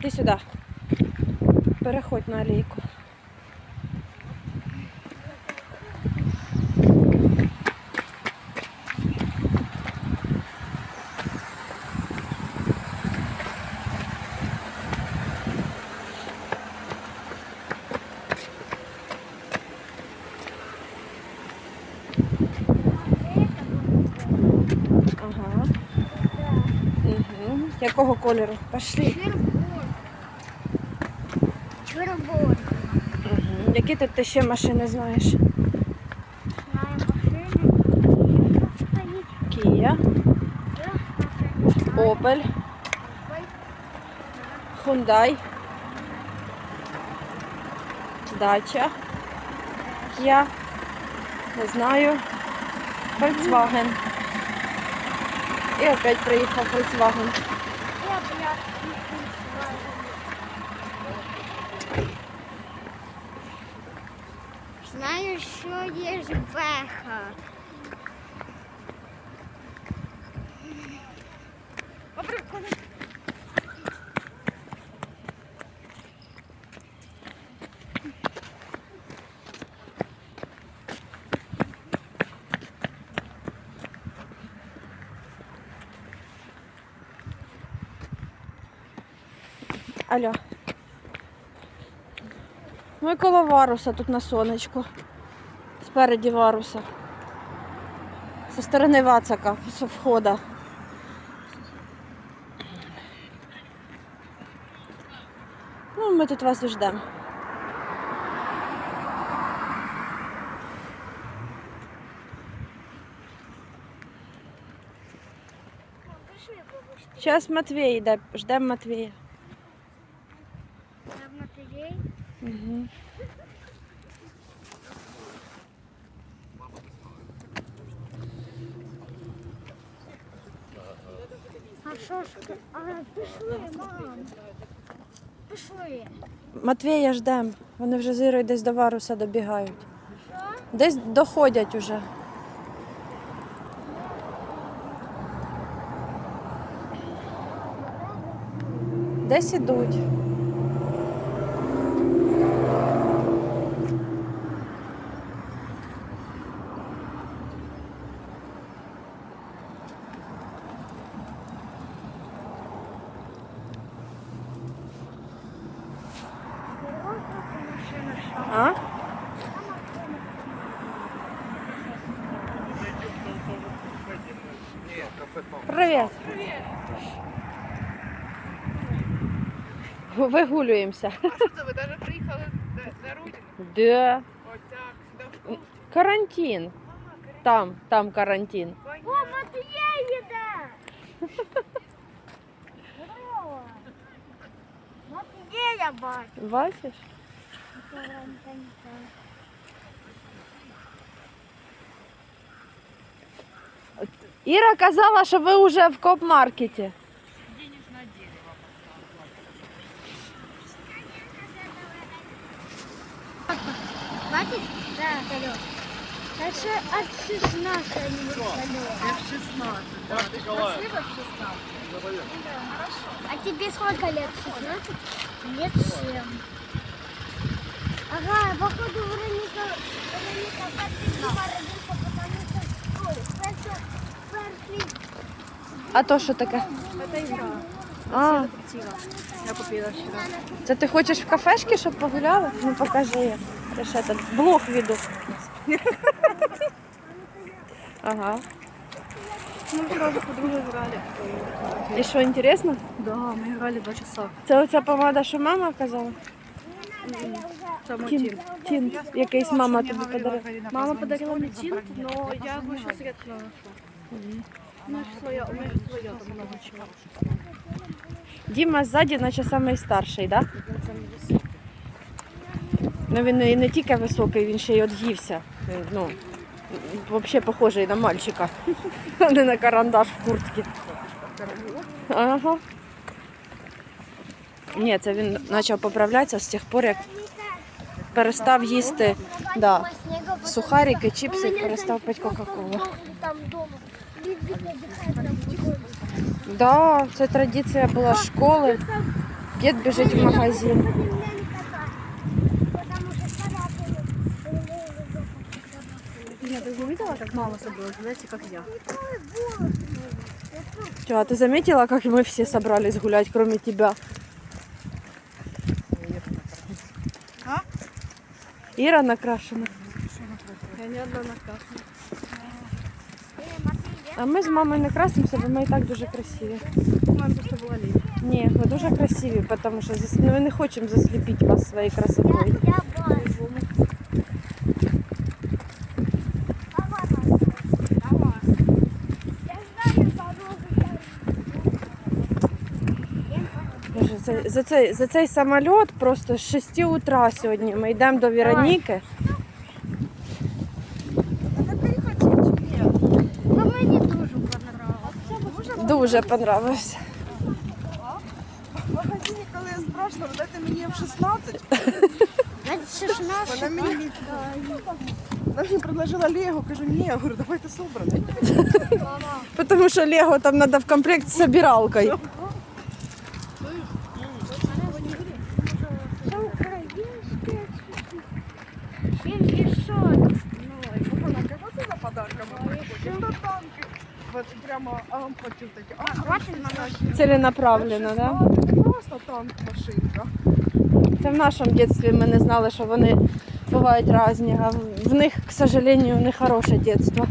Іди сюди. Переходь на алейку. Ага. Угу. Якого кольору? Пошли. Червоний. Угу. Які тут ти ще машини знаєш? Знаю машини. Кія. Опель, Хундай, Дача. Я не знаю. Volkswagen. І опять приїхав Volkswagen. Я блядь, не Знаю, що є жбеха. Алло. Ми коло варуса тут на сонечку. Спереді варуса. Зі сторони Вацака, з входа. Ну, ми тут вас ждемо. Зараз Матвій йде, ждемо Матвія. Угу. А що ж? А, пішли, мам. Пішли. Матвія ждемо. Вони вже з Ірою десь до варуса добігають. Десь доходять уже. Десь ідуть. А? Привіт. Вигулюємося. А що це ви навіть приїхали на, на родину? Да. Отак, сюди в Полтаву? Карантин. Там, там карантин. О, Матвій їде! Здорово! Матвія бачу. Бачиш? Іра казала, що ви вже в коп-маркеті. Бачиш? Так, Алло. Так що от 16 а не Я в 16. Да, ти красиво в 16. А тебе сколько лет? 16? Лет 7. Ага, походу Вероника, Вероника Патрикова А то що таке? Це ігра. А, Я купила вчора. це ти хочеш в кафешки, щоб погуляли? Ну покажи. Я ще тут блог веду. Ага. Мы вчера за подругой играли. І що, інтересно? Да, мы играли два часа. Це оця помада, що мама казала? Там Тін, тін, якийсь мама тобі подарила. Мама подарила мне тинт, но я больше средства нашла. У меня своя, у меня своя там много чего. Діма ззаді, наче самий старший, так? Да? Ну він і не тільки високий, він ще й од'ївся. Він, Ну, взагалі похожий на мальчика, а не на карандаш в куртці. Ага. Ні, це він почав поправлятися з тих пор, як перестав їсти да, сухарики, чіпси, перестав пити Кока-Колу. Там дома. Лиза отдыхает там выходит. Да, це традиція була з школи. Дід біжить в магазин. Будем на них кататься. Потому что царапины. Нет, ты заметила, как мама собралась, знаете, как я? Чё, а ты заметила, как мы все собрались гулять, кроме тебя? Ира накрашена. Я не одна накрашена. А ми з мамою не красимося, бо ми і так дуже красиві. Мама просто была лень. Ні, ми дуже красиві, тому що зас- ми не хочемо засліпити вас своєю красотою. Я бачу. Я знаю дорогу. Боже, це, за, цей, за цей самоліт просто з 6 утра сьогодні ми йдемо до Вероніки. Ну мені дуже понравилось. Дуже. В магазині, коли я спрашивала, дайте мені F16, Це ж наш. вона мені, вона мені предложила Лего, кажу, ні, я говорю, давайте собране. Тому що Лего там треба в комплект з собиралкою. Це українське. Він пішов. Вона каже, що це за подарками? Потім до танки. От прямо ампати такі. А? Не просто танк машинка. Це в нашому дитинстві ми не знали, що вони бувають різні, а в- в них, к сожалению, не хороше дитинство.